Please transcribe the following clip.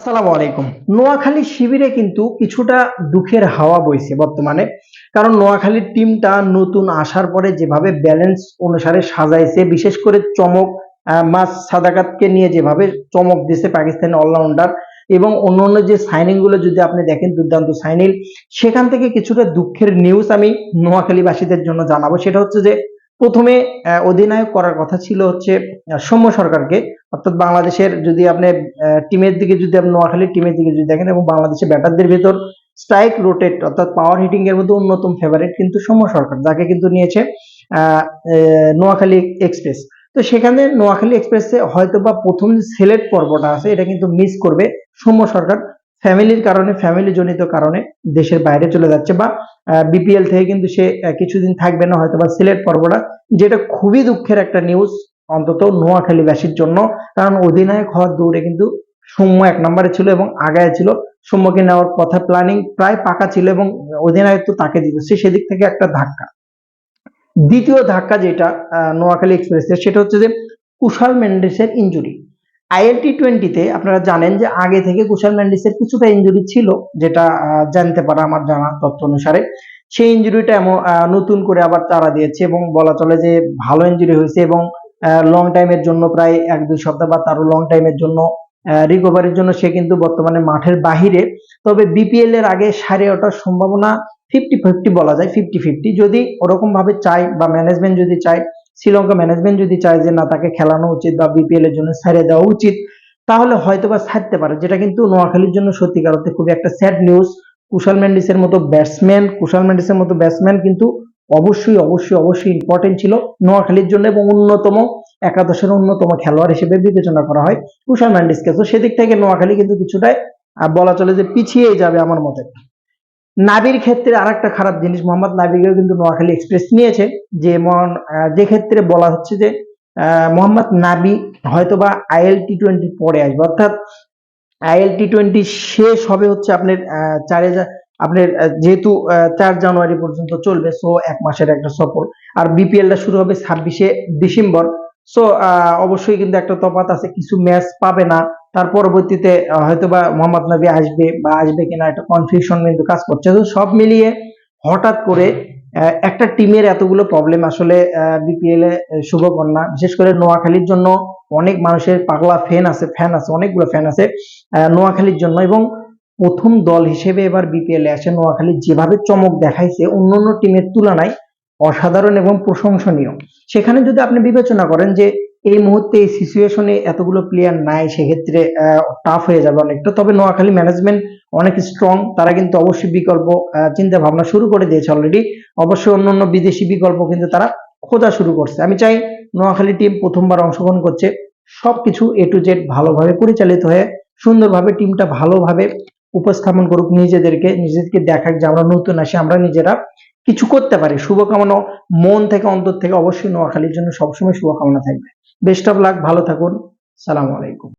আসসালামু আলাইকুম। নোয়াখালী শিবিরে কিন্তু কিছুটা দুঃখের হাওয়া বইছে বর্তমানে। কারণ নোয়াখালীর টিমটা নতুন আসার পরে যেভাবে ব্যালেন্স অনুসারে সাজাইছে, বিশেষ করে চমক মাস সাদাকাতকে নিয়ে যেভাবে চমক দিছে পাকিস্তানি অলরাউন্ডার এবং অন্যান্য যে সাইনিংগুলো যদি আপনি দেখেন, দুর্দান্ত সাইনিং সেখান থেকে কিছুটা দুঃখের নিউজ আমি নোয়াখালীবাসীদের জন্য জানাব। সেটা হচ্ছে যে প্রথমে অধিনায়ক করার কথা ছিল হচ্ছে সৌম্য সরকারকে। অর্থাৎ বাংলাদেশের যদি আপনি টিমের দিকে যদি আপনি নোয়াখালীর টিমের দিকে যদি দেখেন এবং বাংলাদেশের ব্যাটারদের ভেতর স্ট্রাইক রোটেট অর্থাৎ পাওয়ার হিটিং এর মধ্যে অন্যতম ফেভারিট কিন্তু সৌম্য সরকার, যাকে কিন্তু নিয়েছে নোয়াখালী এক্সপ্রেস তো সেখানে নোয়াখালী এক্সপ্রেসে হয়তো বা প্রথম যে সিলেক্ট পর্বটা আছে, এটা কিন্তু মিস করবে সৌম্য সরকার। ফ্যামিলির কারণে ফ্যামিলি জনিত কারণে দেশের বাইরে চলে যাচ্ছে বা বিপিএল থেকে কিন্তু সে কিছুদিন থাকবে না হয়তো বা সিলেট পর্বটা যেটা খুবই দুঃখের একটা নিউজ অন্তত নোয়াখালী নোয়াখালীবাসীর জন্য। কারণ অধিনায়ক হওয়ার দৌড়ে কিন্তু সৌম্য এক নম্বরে ছিল এবং আগায় ছিল। সৌম্যকে নেওয়ার কথা প্ল্যানিং প্রায় পাকা ছিল এবং অধিনায়ক তো তাকে দিত সে সেদিক থেকে একটা ধাক্কা। দ্বিতীয় ধাক্কা যেটা নোয়াখালী এক্সপ্রেসের সেটা হচ্ছে যে কুশাল মেন্ডেসের ইঞ্জুরি আইএলটি টোয়েন্টিতে আপনারা জানেন যে আগে থেকে কুশাল মেন্ডিসের কিছুটা ইঞ্জুরি ছিল, যেটা জানতে পারা আমার জানা তথ্য অনুসারে। সেই ইঞ্জুরিটা এমন নতুন করে আবার তারা দিয়েছে এবং বলা চলে যে ভালো ইঞ্জুরি হয়েছে এবং লং টাইমের জন্য প্রায় এক দুই সপ্তাহ বা তারও লং টাইমের জন্য রিকভারির জন্য সে কিন্তু বর্তমানে মাঠের বাহিরে। তবে বিপিএল এর আগে সারে ওঠার সম্ভাবনা ফিফটি ফিফটি বলা যায় ফিফটি ফিফটি যদি ওরকম ভাবে চায় বা ম্যানেজমেন্ট যদি চায় শ্রীলঙ্কা ম্যানেজমেন্ট যদি চায় যে, না, তাকে খেলানো উচিত বা বিপিএল এর জন্য ছাড়িয়ে দেওয়া উচিত তাহলে হয়তো বা ছাড়তে পারে। যেটা কিন্তু নোয়াখালীর জন্য সত্যিকার অর্থে খুবই একটা স্যাড নিউজ কুশাল মেন্ডিসের মতো ব্যাটসম্যান কুশাল মেন্ডিসের মতো ব্যাটসম্যান কিন্তু অবশ্যই অবশ্যই অবশ্যই ইম্পর্টেন্ট ছিল নোয়াখালীর জন্য এবং অন্যতম, একাদশের অন্যতম খেলোয়াড় হিসেবে বিবেচনা করা হয় কুশাল ম্যান্ডিসকে। তো সেদিক থেকে নোয়াখালী কিন্তু কিছুটাই বলা চলে যে পিছিয়েই যাবে আমার মতে। নাবির ক্ষেত্রে আরেকটা খারাপ জিনিস মোহাম্মদ নাবিকেও কিন্তু নোয়াখালী এক্সপ্রেস নিয়েছে আহ, যে ক্ষেত্রে বলা হচ্ছে যে মোহাম্মদ নাবি হয়তোবা আইএল টি টোয়েন্টি পরে আসবে। অর্থাৎ আইএল টি টোয়েন্টি শেষ হবে হচ্ছে আপনার চারে যা- আপনার যেহেতু চার জানুয়ারি পর্যন্ত চলবে সো এক মাসের একটা সফর। আর বিপিএলটা শুরু হবে ছাব্বিশে ডিসেম্বর। সো অবশ্যই কিন্তু একটা তফাত আছে কিছু ম্যাচ পাবে না তার পরবর্তীতে আহ, হয়তোবা মোহাম্মদ নবী আসবে বা আসবে কিনা একটা কনফিউশন কিন্তু কাজ করছে। তো সব মিলিয়ে হঠাৎ করে একটা টিমের এতগুলো প্রবলেম আসলে বিপিএল এ শুভকন্যা বিশেষ করে নোয়াখালীর জন্য অনেক মানুষের পাগলা ফ্যান আছে ফ্যান আছে অনেকগুলো ফ্যান আছে নোয়াখালীর জন্য এবং প্রথম দল হিসেবে এবার বিপিএল এ আসে। নোয়াখালী যেভাবে চমক দেখাইছে অন্য অন্য টিমের তুলনায় অসাধারণ এবং প্রশংসনীয়। সেখানে যদি আপনি বিবেচনা করেন যে এই মুহূর্তে এই সিচুয়েশনে এতগুলো প্লেয়ার নাই, সেক্ষেত্রে টাফ হয়ে যাবে অনেকটা। তবে নোয়াখালী ম্যানেজমেন্ট অনেক স্ট্রং তারা কিন্তু অবশ্যই বিকল্প চিন্তা ভাবনা শুরু করে দিয়েছে অলরেডি অবশ্যই অন্যান্য বিদেশি বিকল্প কিন্তু তারা খোঁজা শুরু করছে। আমি চাই নোয়াখালী টিম প্রথমবার অংশগ্রহণ করছে, সবকিছু এ টু জেড ভালোভাবে পরিচালিত হয়ে সুন্দরভাবে টিমটা ভালোভাবে উপস্থাপন করুক নিজেদেরকে নিজেদেরকে দেখাক যে আমরা নতুন আসি আমরা নিজেরা কিছু করতে পারি। শুভকামনা মন থেকে, অন্তর থেকে অবশ্যই নোয়াখালীর জন্য সবসময় শুভকামনা থাকবে। বেস্ট অফ লাক ভালো থাকুন। সালাম আলাইকুম।